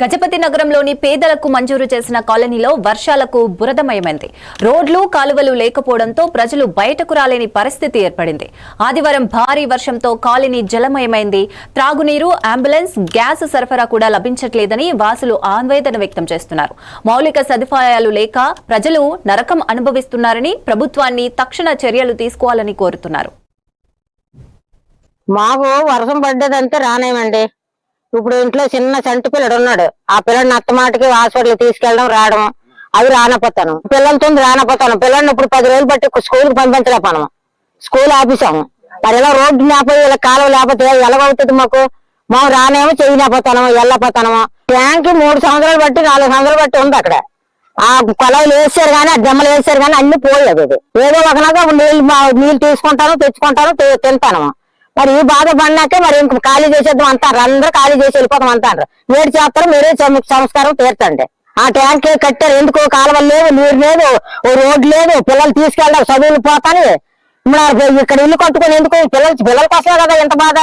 గజపతి నగరంలోని పేదలకు మంజూరు చేసిన కాలనీలో వర్షాలకు బురదమయమైంది. రోడ్లు కాలువలు లేకపోవడంతో ప్రజలు బయటకు రాలేని పరిస్థితి ఏర్పడింది. ఆదివారం భారీ వర్షంతో కాలనీ జలమయమైంది. త్రాగునీరు అంబులెన్స్ గ్యాస్ సరఫరా కూడా లభించట్లేదని వాసులు ఆందోళన వ్యక్తం చేస్తున్నారు. మౌలిక సదుపాయాలు లేక ప్రజలు నరకం అనుభవిస్తున్నారని ప్రభుత్వాన్ని తక్షణ చర్యలు తీసుకోవాలని కోరుతున్నారు. మాకు వర్షం పడ్డదంటే రానేమండి. ఇప్పుడు ఇంట్లో చిన్న చంటి పిల్లడు ఉన్నాడు. ఆ పిల్లడిని అత్తమాటకి హాస్పిటల్ తీసుకెళ్ళడం రావడం అవి రానపోతాను. పిల్లలతో రానపోతాను. పిల్లల్ని ఇప్పుడు పది రోజులు బట్టి స్కూల్కి పంపించలేపాను స్కూల్ ఆపేసాము మరి ఇలా రోడ్డు లేకపోతే ఇలా కాలువ లేకపోతే ఎలాగవుతుంది మాకు? మా రానేమో చేయలేకపోతాను వెళ్ళపోతానమో ట్యాంక్ మూడు సంవత్సరాలు బట్టి నాలుగు సంవత్సరాలు బట్టి ఉంది అక్కడ. ఆ కొలవలు వేసారు కానీ ఆ దెమ్మలు వేసారు కానీ అన్ని పోయేది అది. ఏదో ఒకలాగా నీళ్ళు నీళ్ళు తీసుకుంటాను తెచ్చుకుంటాను తింటాను. మరి ఈ బాధ పడినాకే మరి ఇంక ఖాళీ చేసేద్దాం అంటారు. అందరూ ఖాళీ చేసి వెళ్ళిపోతాం అంటారు. మీరు చేస్తారు మీరే సంస్కారం తీర్చండి. ఆ ట్యాంక్ కట్టారు. ఎందుకు కాలువలు లేవు నీరు లేదు ఓ రోడ్డు లేదు పిల్లలు తీసుకెళ్ళారు చదువులు పోతాని ఇక్కడ ఇల్లు కట్టుకొని ఎందుకు? పిల్లలు పిల్లల కోసమే కదా ఎంత బాధ.